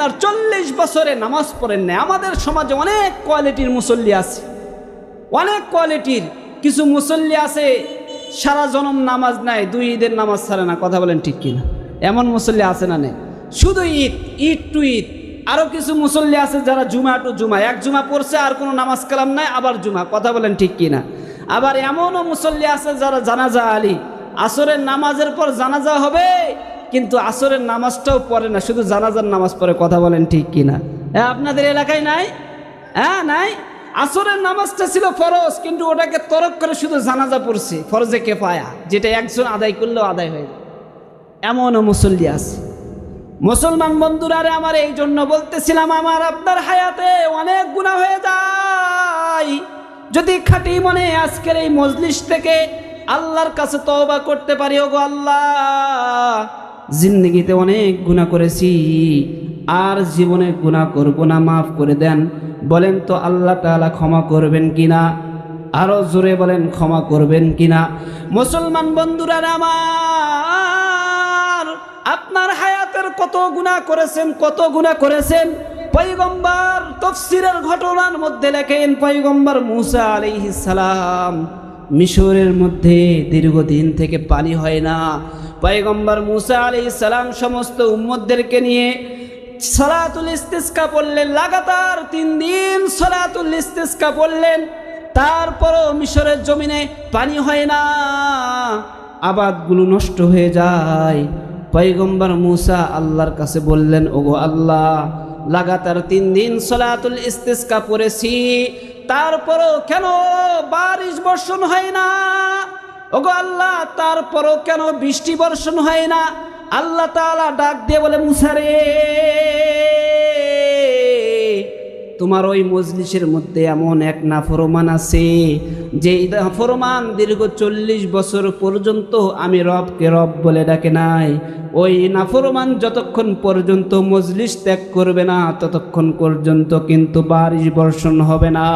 আপনার চল্লিশ বছরে নামাজ পড়েন নাই। আমাদের সমাজে অনেক কোয়ালিটির মুসল্লি আছে। অনেক কোয়ালিটির কিছু মুসল্লি আছে, সারা জনম নামাজ নাই, দুই ঈদের নামাজ ছাড়ে না। কথা বলেন ঠিক কিনা? এমন মুসল্লি আছে না নেই? শুধু ঈদ ঈদ টু ঈদ। আরও কিছু মুসল্লি আছে যারা জুমা টু জুমা। এক জুমা পড়ছে, আর কোনো নামাজ কালাম নাই, আবার জুমা। কথা বলেন ঠিক কিনা? আবার এমনও মুসল্লি আছে যারা জানাজা আলী। আসরের নামাজের পর জানাজা হবে কিন্তু আসরের নামাজটাও পড়ে না, শুধু জানাজার নামাজ পড়ে, কথা বলেন ঠিক কিনা? হ্যাঁ আপনাদের এলাকায় নাই? হ্যাঁ নাই? আসরের নামাজটা ছিল ফরজ, কিন্তু ওটাকে তরক করে শুধু জানাজা পড়ছে, ফরজে কেফায়া, যেটা একজন আদায় করলেও আদায় হয়ে যায়। এমনও মুসল্লি আছে। মুসলমান বন্ধুরারে আমার এই জন্য বলতেছিলাম, আমার আপনার হায়াতে অনেক গুণা হয়ে যায়। যদি খাটি মনে আজকের এই মজলিস থেকে আল্লাহর কাছে তওবা করতে পারি, ওগো আল্লাহ। জিন্দগিতে অনেক গুণা করেছি, আর জীবনে গুণা করব না, মাফ করে দেন। বলেন তো আল্লাহ তাআলা ক্ষমা করবেন কিনা? আরও জোরে বলেন, ক্ষমা করবেন কিনা? মুসলমান বন্ধুরা আমার, আপনার হায়াতের কত গুণা করেছেন, কত গুণা করেছেন? পৈগম্বর তফসিরের ঘটনার মধ্যে লেখেন পৈগম্বর মুসা আলাইহিস সালাম মিশরের মধ্যে দীর্ঘদিন থেকে পানি হয় না। পয়গম্বর মুসা আলাইহিস সালাম সমস্ত উম্মদদেরকে নিয়ে সলাতুল ইস্তিসকা পড়লেন, লাগাতার তিন দিন সলাতুল ইস্তিসকা পড়লেন। তারপরও মিশরের জমিনে পানি হয় না, আবাদগুলো নষ্ট হয়ে যায়। পয়গম্বর মুসা আল্লাহর কাছে বললেন, ওগো আল্লাহ, লাগাতার তিন দিন সলাতুল ইস্তিসকা পড়েছি, তারপরও কেন বারিশ বর্ষণ হয় না? ওগো আল্লাহ, তারপরও কেন বৃষ্টি বর্ষণ হয় না? আল্লাহ তালা ডাক দিয়ে বলে মুসারে তোমার ওই মজলিসের মধ্যে এমন এক নাফরমান আছে, যে নাফরমান দীর্ঘ চল্লিশ বছর পর্যন্ত আমি রবকে রব বলে ডাকে নাই। ওই নাফরমান যতক্ষণ পর্যন্ত মজলিস ত্যাগ করবে না, ততক্ষণ পর্যন্ত কিন্তু বারিশ বর্ষণ হবে না।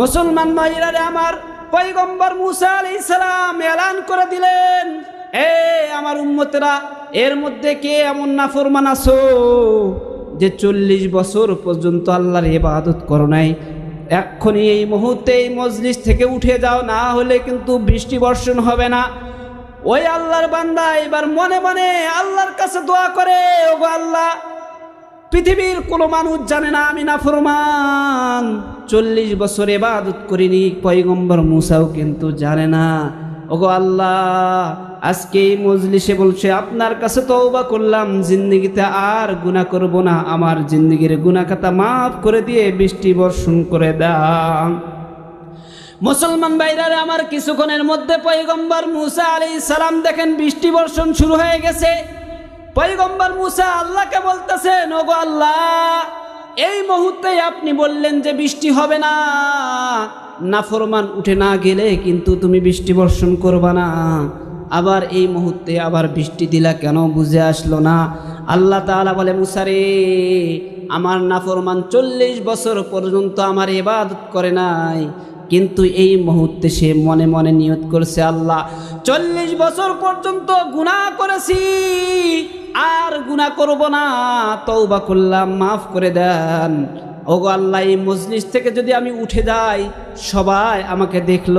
মুসলমান ভাইরারে আমার পৈগম্বর মুসা আলাইহিস সালাম এলান করে দিলেন, এ আমার উম্মতেরা, এর মধ্যে কে এমন না নাফরমান আছো যে চল্লিশ বছর পর্যন্ত আল্লাহর ইবাদত করো নাই? এক্ষুনি এই মুহূর্তে এই মজলিস থেকে উঠে যাও, না হলে কিন্তু বৃষ্টি বর্ষণ হবে না। ওই আল্লাহর বান্দা এবার মনে মনে আল্লাহর কাছে দোয়া করে, ওগো আল্লাহ, পৃথিবীর কোনো মানুষ জানে না আমি না ফরমান চল্লিশ বছর এবাদত করিনি। পয়গম্বর মুসাও কিন্তু জানে না। ওগো আল্লাহ, আজকে এই মজলিসে বলছে, আপনার কাছে তওবা করলাম, জিন্দগিতে আর গুনাহ করব না। আমার জিন্দগির গুনাহ খাতা মাফ করে দিয়ে বৃষ্টি বর্ষণ করে দাও। মুসলমান ভাইরারে, আমার কিছুক্ষণের মধ্যে পয়গম্বর মুসা আলী সালাম দেখেন, বৃষ্টি বর্ষণ শুরু হয়ে গেছে। পয়গম্বর মুসা আল্লাহকে বলতেছেন, ওগো আল্লাহ এই মুহূর্তে আপনি বললেন যে বৃষ্টি হবে না। নাফরমান উঠে না গেলে কিন্তু তুমি বৃষ্টি বর্ষণ করবা না। আবার এই মুহূর্তে আবার বৃষ্টি দিলা কেন বুঝে আসলো না। আল্লাহ তাআলা বলে মুসারে আমার নাফরমান চল্লিশ বছর পর্যন্ত আমার এবাদত করে নাই। কিন্তু এই মুহূর্তে সে মনে মনে নিয়ত করছে, আল্লাহ, চল্লিশ বছর পর্যন্ত গুনাহ করেছি। আর গুনাহ করব না তৌবা করলাম, মাফ করে দেন। ওগো আল্লাহ, এই মজলিস থেকে যদি আমি উঠে যাই, সবাই আমাকে দেখল,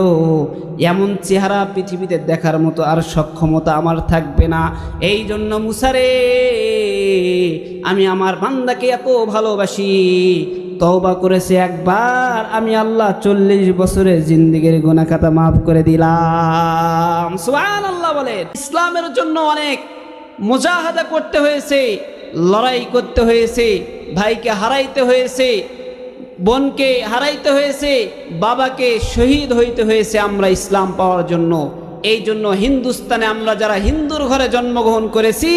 এমন চেহারা পৃথিবীতে দেখার মতো আর সক্ষমতা আমার থাকবে না। এই জন্য মুসারে আমি আমার বান্দাকে এত ভালোবাসি, তওবা করেছে একবার, আমি আল্লাহ চল্লিশ বছরের জিন্দিগির গুনাহ খাতা মাফ করে দিলাম। সুবহান আল্লাহ বলেন, ইসলামের জন্য অনেক মুজাহাদা করতে হয়েছে, লড়াই করতে হয়েছে, ভাইকে হারাইতে হয়েছে, বোনকে হারাইতে হয়েছে, বাবাকে শহীদ হইতে হয়েছে আমরা ইসলাম পাওয়ার জন্য। এই জন্য হিন্দুস্তানে আমরা যারা হিন্দুর ঘরে জন্মগ্রহণ করেছি,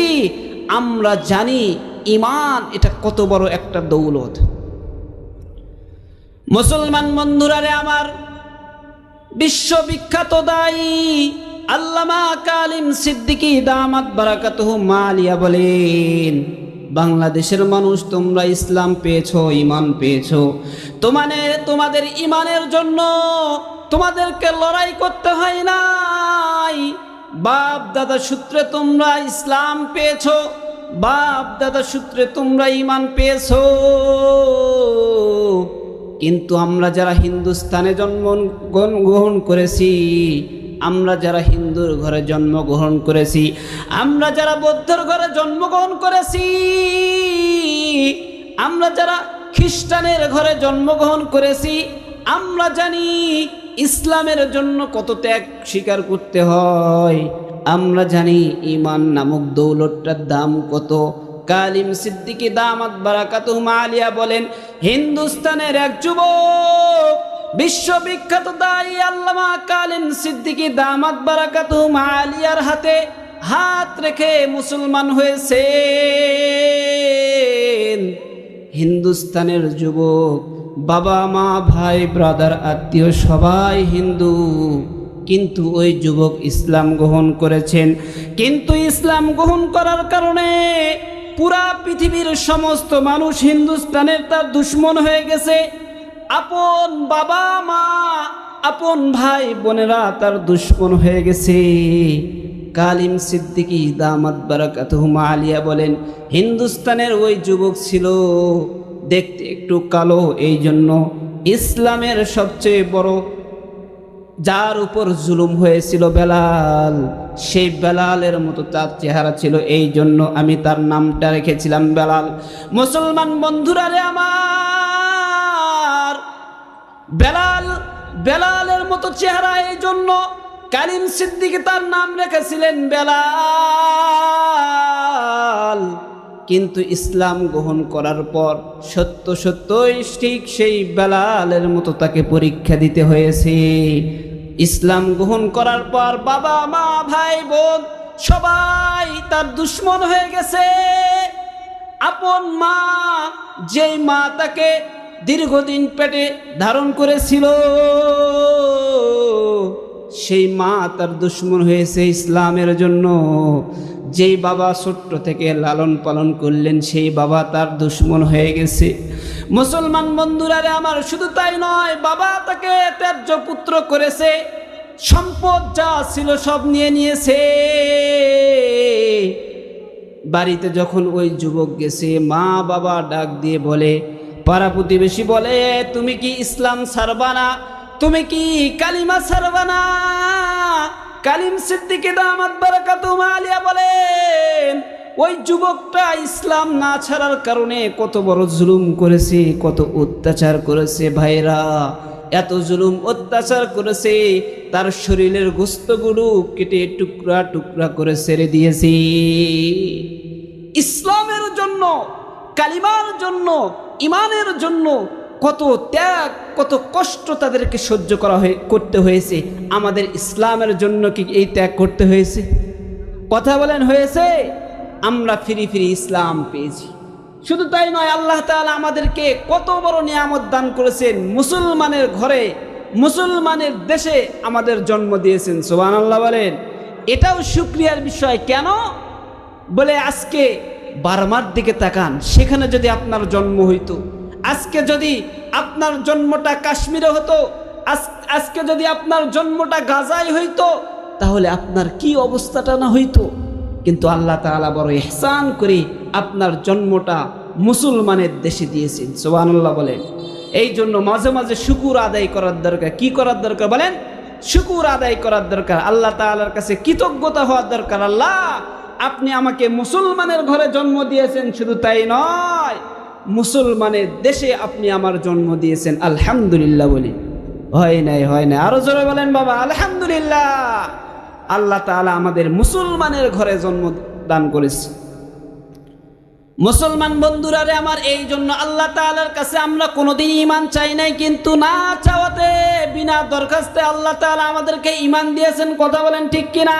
আমরা জানি ইমান এটা কত বড় একটা দৌলত। মুসলমান বন্ধুরারে আমার, বিশ্ববিখ্যাত দায়ী আল্লামা কালিম সিদ্দিকী দামাত বারাকাতুহু মালিয়া বলেন, বাংলাদেশের মানুষ, তোমরা ইসলাম পেয়েছ ইমান পেয়েছ। তোমাদের তোমাদের ইমানের জন্য তোমাদেরকে লড়াই করতে হয় নাই। বাপ দাদা সূত্রে তোমরা ইসলাম পেয়েছ, বাপ দাদা সূত্রে তোমরা ইমান পেয়েছ। কিন্তু আমরা যারা হিন্দুস্তানে জন্ম গ্রহণ করেছি আমরা যারা হিন্দুর ঘরে জন্মগ্রহণ করেছি, আমরা যারা বৌদ্ধর ঘরে জন্মগ্রহণ করেছি, আমরা যারা খ্রিস্টানের ঘরে জন্মগ্রহণ করেছি, আমরা জানি ইসলামের জন্য কত ত্যাগ স্বীকার করতে হয়। আমরা জানি ইমান নামক দৌলতটার দাম কত। কালিম সিদ্দিকি দামাত বারাকাতুহ আলিয়া বলেন, হিন্দুস্তানের এক যুবক বিশ্ববিখ্যাত দায়ী আল্লামা কালিম সিদ্দিকি দামাত বারাকাতুহ আলিয়ার হাতে হাত রেখে মুসলমান হয়েছে হিন্দুস্তানের যুবক, বাবা, মা, ভাই ব্রাদার আত্মীয়, সবাই হিন্দু। কিন্তু ওই যুবক ইসলাম গ্রহণ করেছেন। কিন্তু ইসলাম গ্রহণ করার কারণে পুরা পৃথিবীর সমস্ত মানুষ হিন্দুস্তানের তার দুশ্মন হয়ে গেছে। আপন বাবা মা, আপন ভাই বোনেরা তার দুশ্মন হয়ে গেছে। কালিম সিদ্দিকি দামাত বারাকাতুহুমা আলিয়া বলেন, হিন্দুস্তানের ওই যুবক ছিল, দেখতে একটু কালো এই জন্য ইসলামের সবচেয়ে বড়, যার উপর জুলুম হয়েছিল বেলাল, সেই বেলালের মতো তার চেহারা ছিল এই জন্য আমি তার নামটা রেখেছিলাম বেলাল। মুসলমান বন্ধুরা রে আমার বেলাল, বেলালের মতো চেহারা এই জন্য কালিম সিদ্দিকে তার নাম রেখেছিলেন বেলাল। কিন্তু ইসলাম গ্রহণ করার পর সত্য সত্যই ঠিক সেই বেলালের মতো তাকে পরীক্ষা দিতে হয়েছে। ইসলাম গ্রহণ করার পর বাবা, মা, ভাই, বোন সবাই তার দুশ্মন হয়ে গেছে। আপন মা, যেই মা তাকে দীর্ঘদিন পেটে ধারণ করেছিল। সেই মা তার দুশ্মন হয়েছে ইসলামের জন্য। যেই বাবা ছোট্ট থেকে লালন পালন করলেন, সেই বাবা তার দুশ্মন হয়ে গেছে। মুসলমান বন্ধুরা আমার শুধু তাই নয়, বাবা তাকে ত্যায্য পুত্র করেছে, সম্পদ যা ছিল সব নিয়ে নিয়েছে। বাড়িতে যখন ওই যুবক গেছে, মা বাবা ডাক দিয়ে বলে পাড়া প্রতিবেশী বলে, তুমি কি ইসলাম সারবানা তুমি কি কালিমা সারবানা কালিম সিদ্দিকে দামাত বারাকাতু আলিয়া বলেন, ওই যুবকটা ইসলাম না ছাড়ার কারণে কত বড় জুলুম করেছে, কত অত্যাচার করেছে ভাইরা এত জুলুম, অত্যাচার করেছে, তার শরীরের গোস্তগুলো কেটে টুকরা টুকরা করে ছেড়ে দিয়েছে। ইসলামের জন্য, কালিমার জন্য ইমানের জন্য কত ত্যাগ, কত কষ্ট তাদেরকে সহ্য করা হয়ে, করতে হয়েছে। আমাদের ইসলামের জন্য কি এই ত্যাগ করতে হয়েছে? কথা বলেন, হয়েছে? আমরা ফিরি ফিরি ইসলাম পেয়েছি। শুধু তাই নয়, আল্লাহ তাআলা আমাদেরকে কত বড় নিয়ামত দান করেছেন। মুসলমানের ঘরে, মুসলমানের দেশে আমাদের জন্ম দিয়েছেন। সোবান আল্লাহ বলেন। এটাও সুক্রিয়ার বিষয়। কেন? বলে আজকে বার্মার দিকে তাকান। সেখানে যদি আপনার জন্ম হইতো, আজকে যদি আপনার জন্মটা কাশ্মীরে হতো, আজ- আজকে যদি আপনার জন্মটা গাজায় হইতো, তাহলে আপনার কি অবস্থাটা না হইতো? কিন্তু আল্লাহ তাআলা বড় ইহসান করে আপনার জন্মটা মুসলমানের দেশে দিয়েছেন। সোবানুল্লাহ বলেন। এই জন্য মাঝে মাঝে শুকুর আদায় করার দরকার। কি করার দরকার বলেন? শুকুর আদায় করার দরকার। আল্লাহ তাআলার কাছে কৃতজ্ঞতা হওয়ার দরকার। আল্লাহ আপনি আমাকে মুসলমানের ঘরে জন্ম দিয়েছেন, শুধু তাই নয় মুসলমানের দেশে আপনি আমার জন্ম দিয়েছেন, আলহামদুলিল্লাহ বলি। হয় নাই হয় নাই। আরও জোরে বলেন বাবা, আলহামদুলিল্লাহ। আল্লাহ তাআলা আমাদের মুসলমানের ঘরে জন্ম দান করেছে। মুসলমান বন্ধুরা রে আমার এই জন্য আল্লাহ তাআলার কাছে আমরা কোনোদিন ইমান চাই নাই, কিন্তু না চাওয়াতে, বিনা দরখাস্তে আল্লাহ তাআলা আমাদেরকে ইমান দিয়েছেন, কথা বলেন ঠিক কিনা?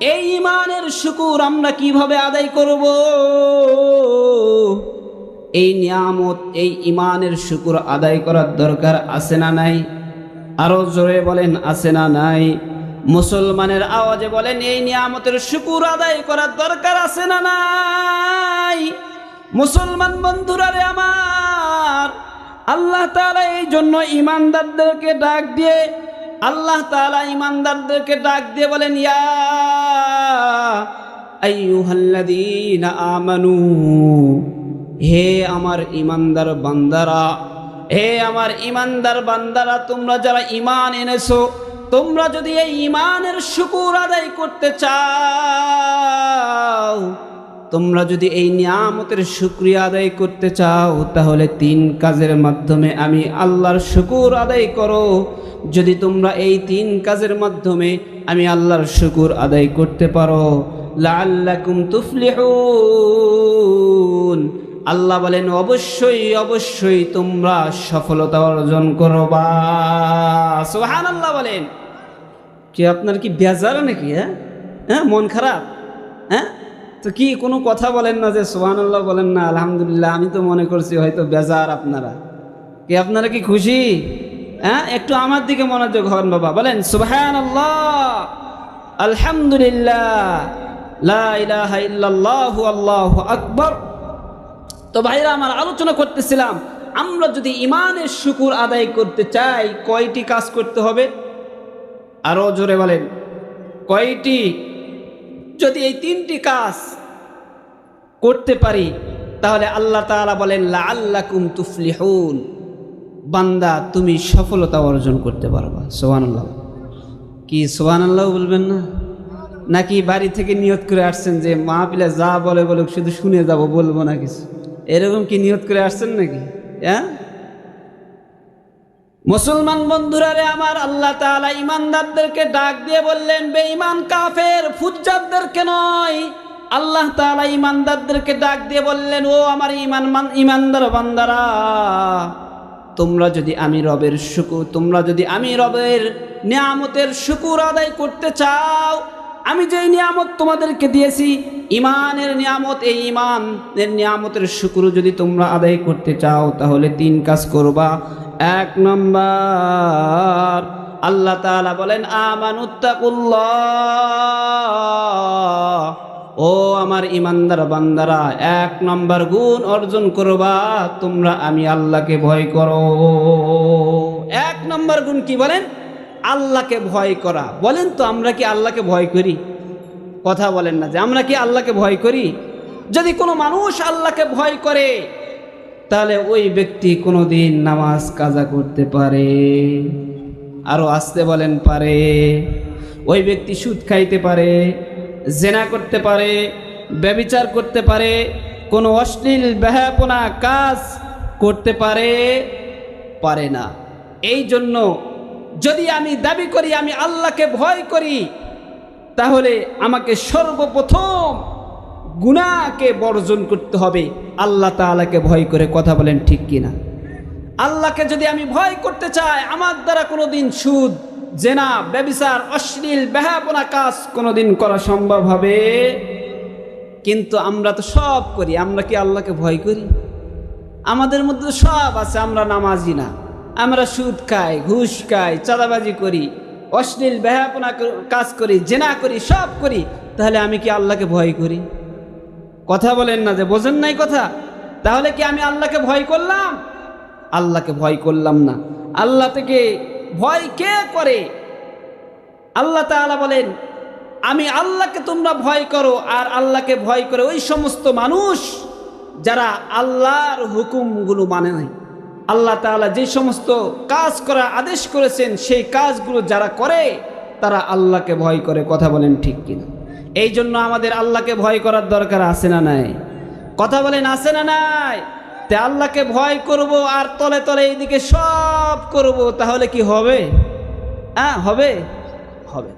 এই ইমানের শুকুর আমরা কীভাবে আদায় করব? এই নিয়ামত, এই ইমানের শুকুর আদায় করার দরকার আছে না নাই? আরও জোরে বলেন, আছে না নাই? মুসলমানের আওয়াজে বলেন, এই নিয়ামতের শুকুর আদায় করার দরকার আছে না নাই? মুসলমান বন্ধুরা রে আমার, আল্লাহ তাআলা এই জন্য ইমানদারদেরকে ডাক দিয়ে আল্লাহ তাআলা ইমানদারদেরকে ডাক দিয়ে বলেন, ইয়া আমানু, হে আমার ইমানদার বান্দারা, হে আমার ইমানদার বান্দারা, তোমরা যারা ইমান এনেছো, তোমরা যদি এই ইমানের শুকুর আদায় করতে চাও তোমরা যদি এই নিয়ামতের শুক্রিয়া আদায় করতে চাও, তাহলে তিন কাজের মাধ্যমে আমি আল্লাহর শুকুর আদায় করো। যদি তোমরা এই তিন কাজের মাধ্যমে আমি আল্লাহর শুকুর আদায় করতে পারো লাল্লাকুম তুফলিহুন। আল্লাহ বলেন, অবশ্যই অবশ্যই তোমরা সফলতা অর্জন করবা সোহান আল্লাহ বলেন। কি আপনার কি বেজার নাকি হ্যাঁ? হ্যাঁ মন খারাপ? হ্যাঁ? তো কি কোনো কথা বলেন না যে সোহান আল্লাহ বলেন না, আলহামদুলিল্লাহ, আমি তো মনে করছি হয়তো বেজার আপনারা। কি আপনারা কি খুশি? হ্যাঁ একটু আমার দিকে মনোযোগ হন বাবা, বলেন সুবহান আল্লাহ আলহামদুলিল্লাহ আল্লাহু আকবার। তো ভাইরা, আমার আলোচনা করতেছিলাম, আমরা যদি ইমানের শুকুর আদায় করতে চাই, কয়টি কাজ করতে হবে? আরও জোরে বলেন, কয়টি? যদি এই তিনটি কাজ করতে পারি, তাহলে আল্লাহ তাআলা বলেন লা আল্লাহ আল্লাকুম তুফলিহুন। বান্দা, তুমি সফলতা অর্জন করতে পারবা। সোহানাল্লাহ কি সোহানাল্লাহ বলবেন না? নাকি বাড়ি থেকে নিয়ত করে আসছেন যে মাহপিলে যা বলে বলে শুধু শুনে যাব, বলব না কিছু? এরকম কি নিয়ত করে আসছেন নাকি? হ্যাঁ? মুসলমান বন্ধুরা রে আমার, আল্লাহ তাআলা ইমানদারদেরকে ডাক দিয়ে বললেন, বেঈমান কাফের ফুজ্জারদেরকে নয় আল্লাহ তাআলা ইমানদারদেরকে ডাক দিয়ে বললেন, ও আমার ইমান মান- ইমানদার বান্দারা, তোমরা যদি আমি রবের শুকুর, তোমরা যদি আমি রবের নিয়ামতের শুকুর আদায় করতে চাও, আমি যেই নিয়ামত তোমাদেরকে দিয়েছি ইমানের নিয়ামত, এই ইমানের নিয়ামতের শুকুর যদি তোমরা আদায় করতে চাও, তাহলে তিন কাজ করবা। এক নম্বর, আল্লাহ তাআলা বলেন, আমানুত্তাকুল্লাহ। ও আমার ইমানদার বান্দারা, এক নম্বর গুণ অর্জন করবা, তোমরা আমি আল্লাহকে ভয় করো। এক নম্বর গুণ কি বলেন? আল্লাহকে ভয় করা। বলেন তো, আমরা কি আল্লাহকে ভয় করি? কথা বলেন না যে, আমরা কি আল্লাহকে ভয় করি? যদি কোনো মানুষ আল্লাহকে ভয় করে, তাহলে ওই ব্যক্তি কোনো দিন নামাজ কাজা করতে পারে। আরও আসতে বলেন, পারে। ওই ব্যক্তি সুদ খাইতে পারে। জেনা করতে পারে, ব্যবিচার করতে পারে, কোনো অশ্লীল ব্যাহাপনা কাজ করতে পারে পারে না। এই জন্য যদি আমি দাবি করি, আমি আল্লাহকে ভয় করি, তাহলে আমাকে সর্বপ্রথম গুণাকে বর্জন করতে হবে। আল্লাহ তাআলাকে ভয় করে কথা বলেন ঠিক কিনা? আল্লাহকে যদি আমি ভয় করতে চাই, আমার দ্বারা কোনোদিন সুদ জেনা, ব্যবিচার, অশ্লীল ব্যাহাপনা কাজ কোনোদিন করা সম্ভব হবে। কিন্তু আমরা তো সব করি, আমরা কি আল্লাহকে ভয় করি? আমাদের মধ্যে সব আছে, আমরা নামাজি না। আমরা সুদ খাই, ঘুষ খাই, চাঁদাবাজি করি, অশ্লীল ব্যাহাপনা কাজ করি, জেনা করি, সব করি, তাহলে আমি কি আল্লাহকে ভয় করি? কথা বলেন না যে বোঝেন নাই কথা? তাহলে কি আমি আল্লাহকে ভয় করলাম? আল্লাহকে ভয় করলাম না। আল্লাহ থেকে ভয় কে করে? আল্লাহ তাআলা বলেন, আমি আল্লাহকে তোমরা ভয় করো আর আল্লাহকে ভয় করে ওই সমস্ত মানুষ যারা আল্লাহর হুকুমগুলো মানে নাই। আল্লাহ তাআলা যে সমস্ত কাজ করা আদেশ করেছেন, সেই কাজগুলো যারা করে, তারা আল্লাহকে ভয় করে। কথা বলেন ঠিক কিনা? এই জন্য আমাদের আল্লাহকে ভয় করার দরকার আছে না নাই? কথা বলেন, আছে না নাই? তে আল্লাহকে ভয় করব আর তলে তলে এইদিকে সব করব, তাহলে কি হবে? হ্যাঁ হবে? হবে।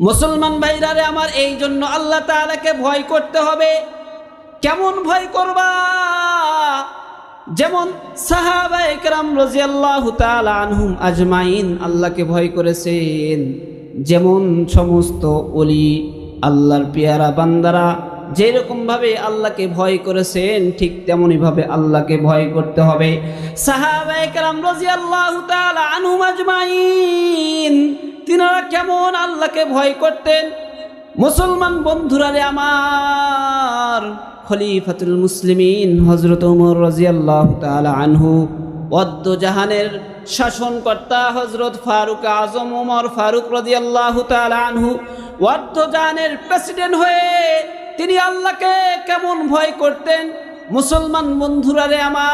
মুসলমান ভাইরা রে আমার এই জন্য আল্লাহ তাআলাকে ভয় করতে হবে। কেমন ভয় করবা? যেমন সাহাবা একরাম রাজিয়াল্লাহু তাআলা আনহুম আজমাইন, আল্লাহকে ভয় করেছেন। যেমন সমস্ত অলি আল্লাহর পেয়ারা বান্দারা যেরকম ভাবে আল্লাহকে ভয় করেছেন, ঠিক তেমনই ভাবে আল্লাহকে ভয় করতে হবে। তিনারা কেমন আল্লাহকে ভয় করতেন? মুসলমান বন্ধুরা রে আমার, খলিফাতুল মুসলিমিন হজরত উমর রাজিয়াল্লাহ তাআলা আনহু, অদ্দ জাহানের শাসনকর্তা হজরত ফারুক আজম ওমর ফারুক রাজি আল্লাহ আনহু অর্ধজানের প্রেসিডেন্ট হয়ে তিনি আল্লাহকে কেমন ভয় করতেন? মুসলমান বন্ধুরা রে আমার।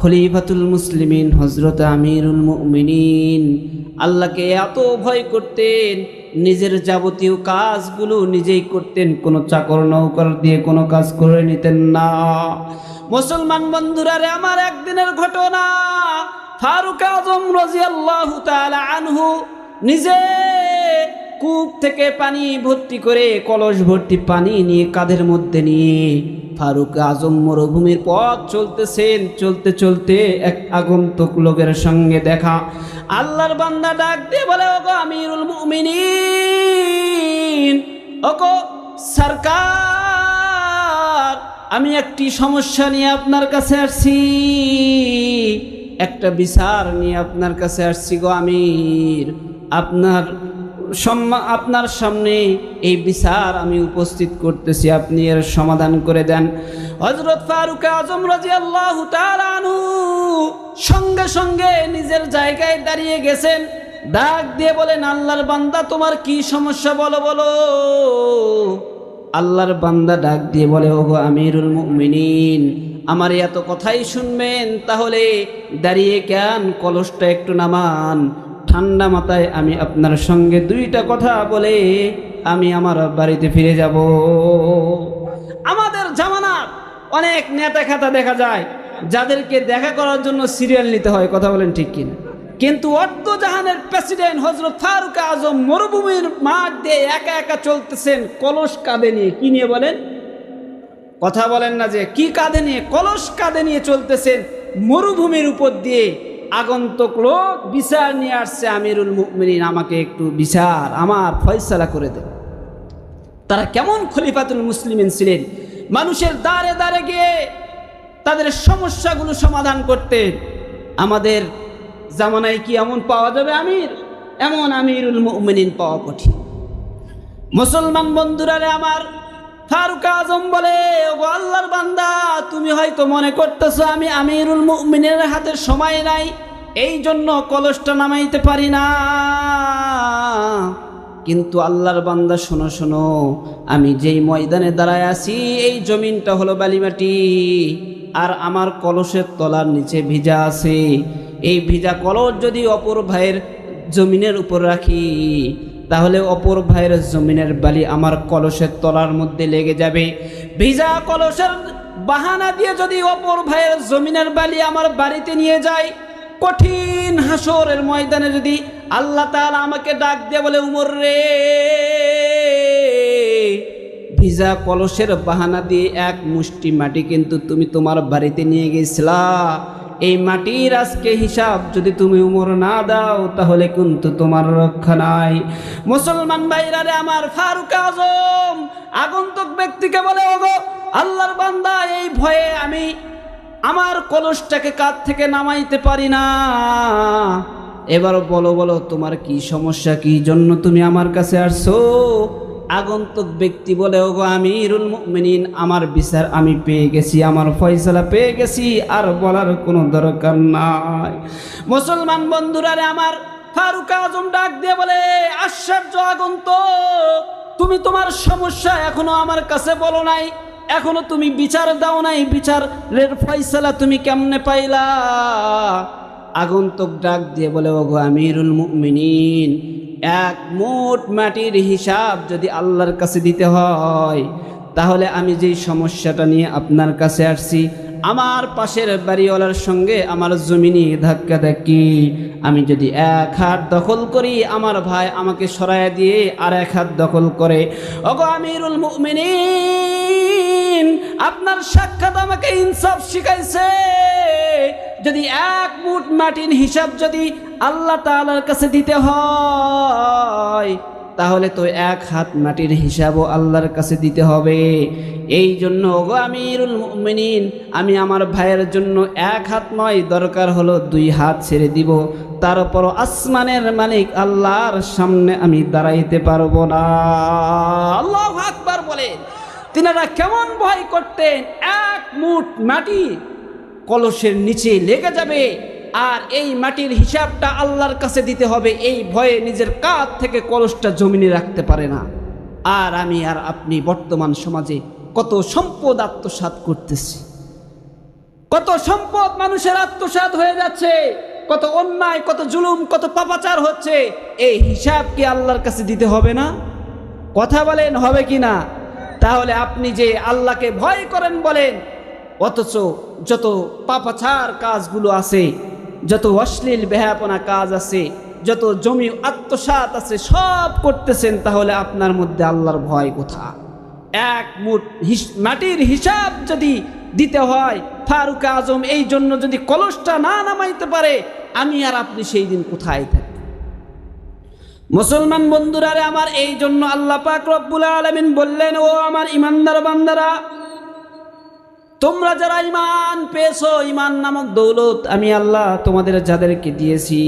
খলিফাতুল মুসলিমিন হজরত আমিরুল মুমিনিন আল্লাহকে এত ভয় করতেন, নিজের যাবতীয় কাজগুলো নিজেই করতেন, কোনো চাকর নৌকর দিয়ে কোনো কাজ করে নিতেন না। মুসলমান বন্ধুরা রে আমার, একদিনের ঘটনা, ফারুক আজম রাজি আল্লাহ আনহু নিজে কূপ থেকে পানি ভর্তি করে, কলস ভর্তি পানি নিয়ে কাঁধের মধ্যে নিয়ে? ফারুক আজম মরুভূমির পথ চলতেছেন, চলতে চলতে এক আগন্তুক লোকের সঙ্গে দেখা। আল্লাহর বান্দা ডাক দিয়ে বলে, ওগো আমিরুল মুমিনিন, ওগো সরকার, আমি একটি সমস্যা নিয়ে আপনার কাছে আসছি। একটা বিচার নিয়ে আপনার কাছে আসছি গো আমির। আপনার সম্মা আপনার সামনে এই বিচার আমি উপস্থিত করতেছি। আপনি এর সমাধান করে দেন। হজরত ফারুক আজম রাজি আল্লাহ সঙ্গে সঙ্গে নিজের জায়গায় দাঁড়িয়ে গেছেন। ডাক দিয়ে বলেন, আল্লাহর বান্দা, তোমার কি সমস্যা? বলো বলো। আল্লাহর বান্দা ডাক দিয়ে বলে, ওগো আমিরুল মুমিনিন, আমার এত কথাই শুনবেন, তাহলে দাঁড়িয়ে কেন কলসটা একটু নামান? ঠান্ডা মাথায় আমি আপনার সঙ্গে দুইটা কথা বলে আমি আমার বাড়িতে ফিরে যাব। আমাদের জামানার অনেক নেতা খাতা দেখা যায়, যাদেরকে দেখা করার জন্য সিরিয়াল নিতে হয়, কথা বলেন ঠিক কিনা। কিন্তু অর্ধজাহানের প্রেসিডেন্ট হজরত ফারুক আজম মরুভূমির মাঠ দিয়ে একা একা চলতেছেন, কলস কাঁধে নিয়ে। কি নিয়ে বলেন? কথা বলেন না যে, কি কাঁধে নিয়ে? কলস কাঁধে নিয়ে চলতেছেন মরুভূমির উপর দিয়ে। আগন্তক লোক বিচার নিয়ে আসছে আমিরুল মুকমিনিন আমাকে একটু বিচার, আমার ফয়সালা করে দেন তারা কেমন খলিফাতুল মুসলিমিন ছিলেন? মানুষের দ্বারে দ্বারে গিয়ে তাদের সমস্যাগুলো সমাধান করতেন আমাদের জামানায় কি এমন পাওয়া যাবে আমির? এমন আমিরুল মুমিনিন পাওয়া কঠিন। মুসলমান বন্ধুরা আমার ফারুক আজম বলে ও আল্লাহর বান্দা, তুমি হয়তো মনে করতেছো আমি আমিরুল মুমিনের হাতে সময় নাই এই জন্য কলসটা নামাইতে পারি না। কিন্তু আল্লাহর বান্দা, শোনো শোনো, আমি যেই ময়দানে দাঁড়ায় আছি, এই জমিনটা হলো বালিমাটি, আর আমার কলসের তলার নিচে ভিজা আছে। এই ভিজা কলস যদি অপর ভাইয়ের জমিনের উপর রাখি তাহলে অপর ভাইয়ের জমিনের বালি আমার কলসের তলার মধ্যে লেগে যাবে। ভিজা কলসের বাহানা দিয়ে যদি অপর ভাইয়ের জমিনের বালি আমার বাড়িতে নিয়ে যায়, কঠিন হাসরের ময়দানে যদি আল্লাহ তাআলা আমাকে ডাক দিয়ে বলে, উমর রে, ভিজা কলসের বাহানা দিয়ে এক মুষ্টি মাটি কিন্তু তুমি তোমার বাড়িতে নিয়ে গেছিলা এই মাটির আজকে হিসাব যদি তুমি উমর না দাও, তাহলে কিন্তু তোমার রক্ষা নাই। মুসলমান ভাইরা রে আমার ফারুক আজম, আগন্তুক ব্যক্তিকে বলে, ওগো, আল্লাহর বান্দা, এই ভয়ে আমি আমার কলসটাকে কাত থেকে নামাইতে পারি না। এবার বলো বলো, তোমার কি সমস্যা? কি জন্য তুমি আমার কাছে আসছো? আগন্তুক ব্যক্তি বলে, ওগো আমিরুল মুমিনিন, আমার বিচার আমি পেয়ে গেছি, আমার ফয়সলা পেয়ে গেছি, আর বলার কোনো দরকার নাই। মুসলমান বন্ধুরা আমার, ফারুক আজম ডাক দিয়ে বলে, আশ্চর্য আগন্তুক, তুমি তোমার সমস্যা এখনও আমার কাছে বলো নাই, এখনও তুমি বিচার দাও নাই, বিচারের ফয়সলা তুমি কেমনে পাইলা? আগন্তুক ডাক দিয়ে বলে, ওগো আমিরুল মুমিনিন, এক মোট মাটির হিসাব যদি আল্লাহর কাছে দিতে হয়, তাহলে আমি যেই সমস্যাটা নিয়ে আপনার কাছে আসছি, আমার পাশের বাড়িওয়ালার সঙ্গে আমার জমিনি ধাক্কা ধাক্কি, আমি যদি এক হাত দখল করি, আমার ভাই আমাকে সরাইয়া দিয়ে আর এক হাত দখল করে, ওগো আমিরুল মুমিনিন, আপনার সাক্ষাৎ আমাকে ইনসাফ শিখাইছে যদি এক মুঠ মাটির হিসাব যদি আল্লাহ তাআলার কাছে দিতে হয়, তাহলে তো এক হাত মাটির হিসাবও আল্লাহর কাছে দিতে হবে। এই জন্য ওগো আমিরুল মিনিন আমি আমার ভাইয়ের জন্য এক হাত নয়, দরকার হলো দুই হাত ছেড়ে দিব। তারপর আসমানের মালিক আল্লাহর সামনে আমি দাঁড়াইতে পারব না। আল্লাহ আকবার বলে তিনারা কেমন ভয় করতেন, এক মুঠ মাটি কলসের নিচে লেগে যাবে। আর এই মাটির হিসাবটা আল্লাহর কাছে দিতে হবে। এই ভয়ে নিজের কাঁধ থেকে কলসটা জমিনে রাখতে পারে না। আর আমি আর আপনি বর্তমান সমাজে কত সম্পদ আত্মসাৎ করতেছি। কত সম্পদ মানুষের আত্মসাৎ হয়ে যাচ্ছে। কত অন্যায়, কত জুলুম, কত পাপাচার হচ্ছে। এই হিসাব কি আল্লাহর কাছে দিতে হবে না? কথা বলেন, হবে কি না? তাহলে আপনি যে আল্লাহকে ভয় করেন বলেন অথচ যত পাপাছার কাজগুলো আছে, যত অশ্লীল বেহাপনা কাজ আছে, যত জমি আত্মসাৎ আছে, সব করতেছেন তাহলে আপনার মধ্যে আল্লাহর ভয় কোথা এক মুঠ মাটির হিসাব যদি দিতে হয়, ফারুক আজম এই জন্য যদি কলসটা না নামাইতে পারে, আমি আর আপনি সেই দিন কোথায় থাকি মুসলমান বন্ধুরারে আমার এই জন্য আল্লাহ পাক রব্বুল আলমিন বললেন, ও আমার ইমানদার বান্দারা তোমরা যারা ইমান পেয়েছ ইমান নামক দৌলত আমি আল্লাহ তোমাদের যাদেরকে দিয়েছি,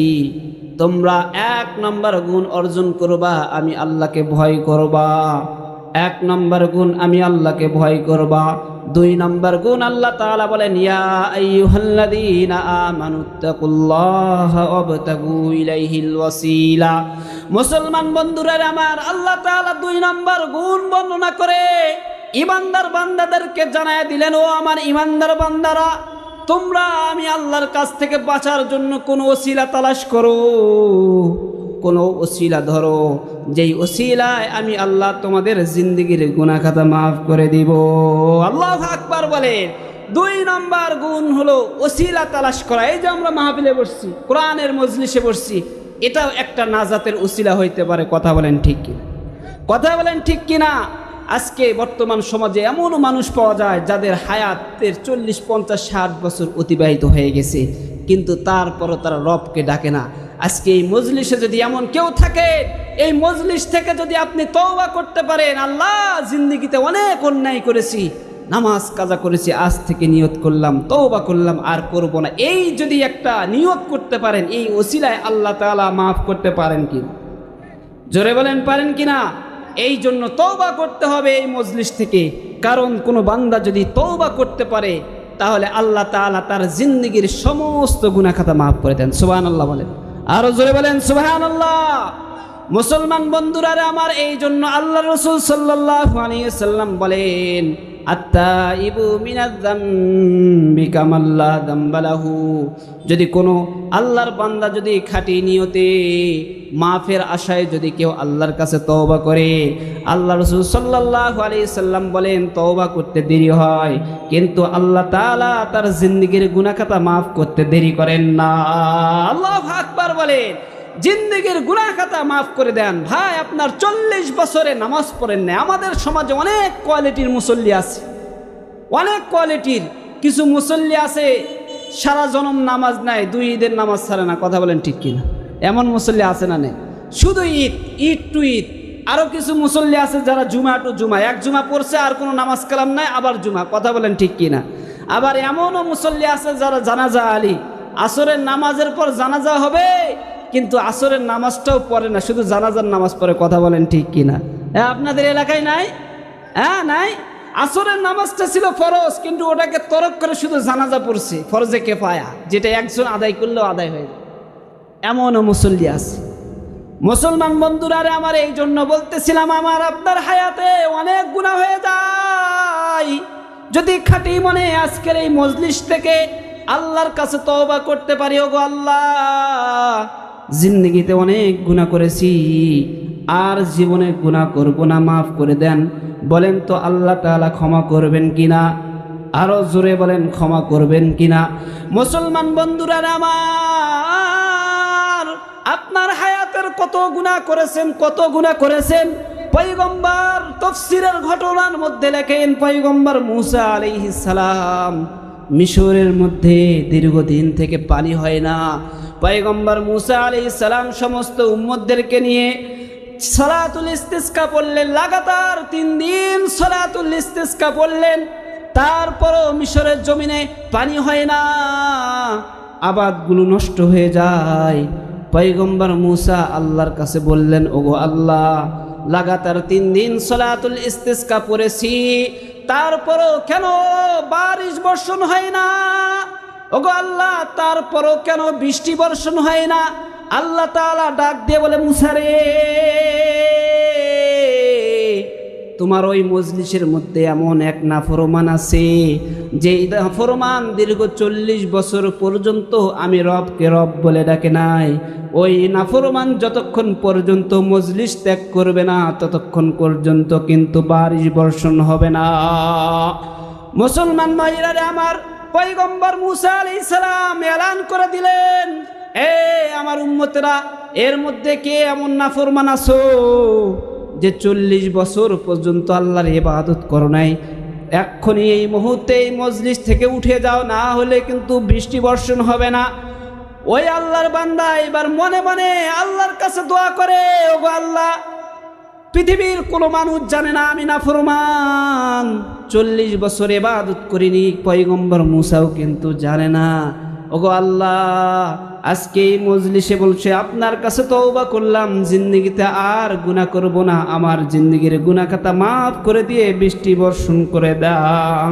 তোমরা এক নম্বর গুণ অর্জন করবা, আমি আল্লাহকে ভয় করবা। এক নম্বর গুণ আমি আল্লাহকে ভয় করবা। দুই নম্বর গুণ আল্লাহ তাআলা বলেন, ইয়া মুসলমান বন্ধুরা, আমার আল্লাহ তাআলা দুই নম্বর গুণ বর্ণনা করে ইমানদার বান্দাদেরকে জানায় দিলেন, ও আমার ইমানদার বান্দারা, তোমরা আমি আল্লাহর কাছ থেকে বাঁচার জন্য কোনো ওসিলা তালাশ করো। কোনো ওসিলা ধরো, যেই ওসিলায় আমি আল্লাহ তোমাদের জিন্দগির গুনাখাতা মাফ করে দিব। আল্লাহ আকবার বলে দুই নম্বর গুণ হলো ওসিলা তালাশ করা। এই যে আমরা মাহফিলে বসছি, কোরআনের মজলিসে বসছি, এটাও একটা নাজাতের ওসিলা হইতে পারে, কথা বলেন ঠিক কথা বলেন ঠিক কিনা? আজকে বর্তমান সমাজে এমনও মানুষ পাওয়া যায় যাদের হায়াতের চল্লিশ, পঞ্চাশ, ষাট বছর অতিবাহিত হয়ে গেছে। কিন্তু তারপরও তারা রবকে ডাকে না। আজকে এই মজলিসে যদি এমন কেউ থাকে, এই মজলিস থেকে যদি আপনি তওবা করতে পারেন, আল্লাহ জিন্দিগিতে অনেক অন্যায় করেছি, নামাজ কাজা করেছি, আজ থেকে নিয়ত করলাম, তওবা করলাম, আর করব না। এই যদি একটা নিয়ত করতে পারেন, এই ওসিলায় আল্লাহ তাআলা মাফ করতে পারেন কি জোরে বলেন, পারেন কিনা? এই জন্য তৌবা করতে হবে এই মজলিস থেকে। কারণ কোনো বান্দা যদি তৌবা করতে পারে, তাহলে আল্লাহ তালা তার জিন্দগির সমস্ত গুণাখাতা মাফ করে দেন। সুবাহান আল্লাহ বলেন। আরও জোরে বলেন সুবাহান আল্লাহ মুসলমান বন্ধুরা আমার এই জন্য আল্লাহ রসুল সাল্লাহ আলিয়া সাল্লাম বলেন যদি কোনো আল্লাহর বান্দা যদি খাঁটি নিয়তে মাফের আশায় যদি কেউ আল্লাহর কাছে তওবা করে, আল্লাহ রসুল সাল্লাহ আলি সাল্লাম বলেন, তওবা করতে দেরি হয়, কিন্তু আল্লাহ তাআলা তার জিন্দগির গুনাখাতা মাফ করতে দেরি করেন না। আল্লাহ আকবার বলেন। জিন্দগির গুনাখাতা মাফ করে দেন। ভাই, আপনার চল্লিশ বছরে নামাজ পড়েন না আমাদের সমাজে অনেক কোয়ালিটির মুসল্লি আছে। অনেক কোয়ালিটির। কিছু মুসল্লি আছে, সারা জনম নামাজ নাই, দুই ঈদের নামাজ ছাড়ে না। কথা বলেন ঠিক কিনা? এমন মুসল্লি আছে না নেই? শুধু ঈদ ঈদ টু ঈদ। আরও কিছু মুসল্লি আছে যারা জুমা টু জুমা। এক জুমা পড়ছে, আর কোনো নামাজ কালাম নাই, আবার জুমা। কথা বলেন ঠিক কিনা? আবার এমনও মুসল্লি আছে যারা জানাজা আলী। আসরের নামাজের পর জানাজা হবে কিন্তু আসরের নামাজটাও পড়ে না, শুধু জানাজার নামাজ পড়ে, কথা বলেন ঠিক কিনা? হ্যাঁ আপনাদের এলাকায় নাই? হ্যাঁ নাই? আসরের নামাজটা ছিল ফরজ, কিন্তু ওটাকে তরক করে শুধু জানাজা পড়ছে, ফরজে কেফায়া, যেটা একজন আদায় করলেও আদায় হয়ে যায়। এমনও মুসল্লি আছে। মুসলমান বন্ধুরারে আমার এই জন্য বলতেছিলাম, আমার আপনার হায়াতে অনেক গুণা হয়ে যায়। যদি খাটি মনে আজকের এই মজলিস থেকে আল্লাহর কাছে তওবা করতে পারি, ওগো আল্লাহ। জিন্দগিতে অনেক গুণা করেছি, আর জীবনে গুণা করব না, মাফ করে দেন। বলেন তো আল্লাহ তালা ক্ষমা করবেন কিনা? আরও জোরে বলেন, ক্ষমা করবেন কিনা? মুসলমান বন্ধুরা আমার, আপনার হায়াতের কত গুণা করেছেন, কত গুণা করেছেন? পৈগম্বর তফসিরের ঘটনার মধ্যে লেখেন পৈগম্বর মুসা আলাইহিস সালাম মিশরের মধ্যে দীর্ঘদিন থেকে পানি হয় না। পয়গম্বর মুসা আলি সালাম সমস্ত উম্মদদেরকে নিয়ে সলাতুল ইস্তিসকা পড়লেন, লাগাতার তিন দিন সলাতুল ইস্তিসকা পড়লেন। তারপরও মিশরের জমিনে পানি হয় না, আবাদগুলো নষ্ট হয়ে যায়। পয়গম্বর মুসা আল্লাহর কাছে বললেন, ওগো আল্লাহ, লাগাতার তিন দিন সলাতুল ইস্তিসকা পড়েছি, তারপরও কেন বারিশ বর্ষণ হয় না? ওগো আল্লাহ, তারপরও কেন বৃষ্টি বর্ষণ হয় না? আল্লাহ তালা ডাক দিয়ে বলে মুসারে তোমার ওই মজলিসের মধ্যে এমন এক নাফরমান আছে, যে নাফরমান দীর্ঘ চল্লিশ বছর পর্যন্ত আমি রবকে রব বলে ডাকে নাই। ওই নাফরমান যতক্ষণ পর্যন্ত মজলিস ত্যাগ করবে না, ততক্ষণ পর্যন্ত কিন্তু বারিশ বর্ষণ হবে না। মুসলমান ভাইরারে আমার পয়গম্বর মুসা আলাইহিস সালাম এলান করে দিলেন, এ আমার উম্মতেরা, এর মধ্যে কে এমন না নাফরমান আছো যে চল্লিশ বছর পর্যন্ত আল্লাহর ইবাদত করো নাই? এক্ষুনি এই মুহূর্তে এই মজলিস থেকে উঠে যাও, না হলে কিন্তু বৃষ্টি বর্ষণ হবে না। ওই আল্লাহর বান্দা এবার মনে মনে আল্লাহর কাছে দোয়া করে, ওগো আল্লাহ, পৃথিবীর কোনো মানুষ জানে না আমি না ফরমান চল্লিশ বছর এবাদত করিনি। পয়গম্বর মুসাও কিন্তু জানে না। ওগো আল্লাহ, আজকে এই মজলিসে বলছে, আপনার কাছে তওবা করলাম, জিন্দগিতে আর গুনাহ করব না। আমার জিন্দগির খাতা মাফ করে দিয়ে বৃষ্টি বর্ষণ করে দাও।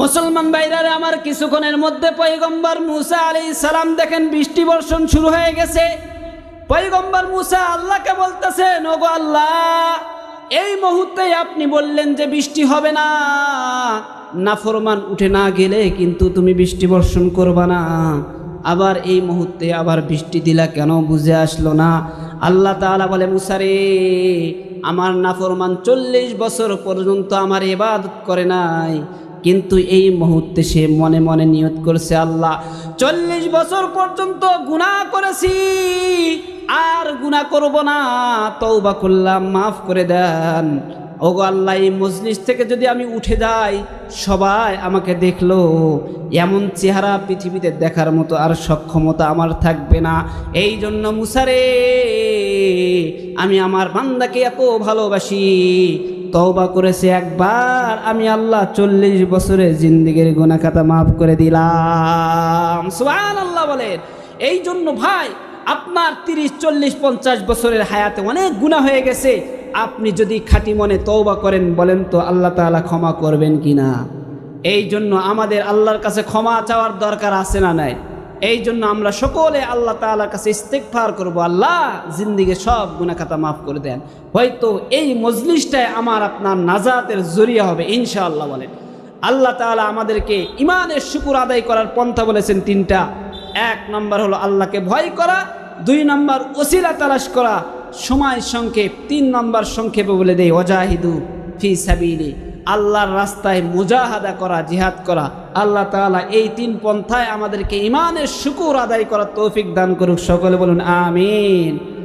মুসলমান ভাইরারে, আমার কিছুক্ষণের মধ্যে পয়গম্বর মুসা আলী সালাম দেখেন, বৃষ্টি বর্ষণ শুরু হয়ে গেছে। পয়গম্বর মুসা আল্লাহকে বলতেছেন, ওগো আল্লাহ এই মুহূর্তে আপনি বললেন যে বৃষ্টি হবে না। নাফরমান উঠে না গেলে কিন্তু তুমি বৃষ্টি বর্ষণ করবা না। আবার এই মুহূর্তে আবার বৃষ্টি দিলা কেন বুঝে আসলো না। আল্লাহ তালা বলে মুসারে আমার নাফরমান চল্লিশ বছর পর্যন্ত আমার এবাদত করে নাই। কিন্তু এই মুহূর্তে সে মনে মনে নিয়ত করছে, আল্লাহ, চল্লিশ বছর পর্যন্ত গুনাহ করেছি, আর গুনাহ করব না তৌবা করলাম, মাফ করে দেন। ওগো আল্লাহ, এই মজলিস থেকে যদি আমি উঠে যাই, সবাই আমাকে দেখল, এমন চেহারা পৃথিবীতে দেখার মতো আর সক্ষমতা আমার থাকবে না। এই জন্য মুসারে, আমি আমার বান্দাকে এত ভালোবাসি তওবা করেছে একবার, আমি আল্লাহ চল্লিশ বছরের জিন্দিগির গুণা খাতা মাফ করে দিলাম। সুবহান আল্লাহ বলেন। এই জন্য ভাই, আপনার তিরিশ, চল্লিশ, পঞ্চাশ বছরের হায়াতে অনেক গুণা হয়ে গেছে। আপনি যদি খাঁটি মনে তওবা করেন, বলেন তো আল্লাহ তাআলা ক্ষমা করবেন কি না এই জন্য আমাদের আল্লাহর কাছে ক্ষমা চাওয়ার দরকার আছে না নাই? এই জন্য আমরা সকলে আল্লাহ তাআলার কাছে ইস্তেকফার করব। আল্লাহ জিন্দিগি সব গুনাখাতা মাফ করে দেন। হয়তো এই মজলিসটায় আমার আপনার নাজাতের জরিয়া হবে, ইনশাআল্লাহ বলেন। আল্লাহ তাআলা আমাদেরকে ইমানের শুকুর আদায় করার পন্থা বলেছেন তিনটা। এক নম্বর হলো আল্লাহকে ভয় করা, দুই নম্বর ওসিলা তালাশ করা। সময় সংক্ষেপ, তিন নম্বর সংক্ষেপে বলে দেয় অজাহিদু ফি সাবিলি। আল্লাহর রাস্তায় মুজাহাদা করা, জিহাদ করা। আল্লাহ তালা এই তিন পন্থায় আমাদেরকে ইমানের শুকুর আদায় করার তৌফিক দান করুক। সকলে বলুন, আমিন।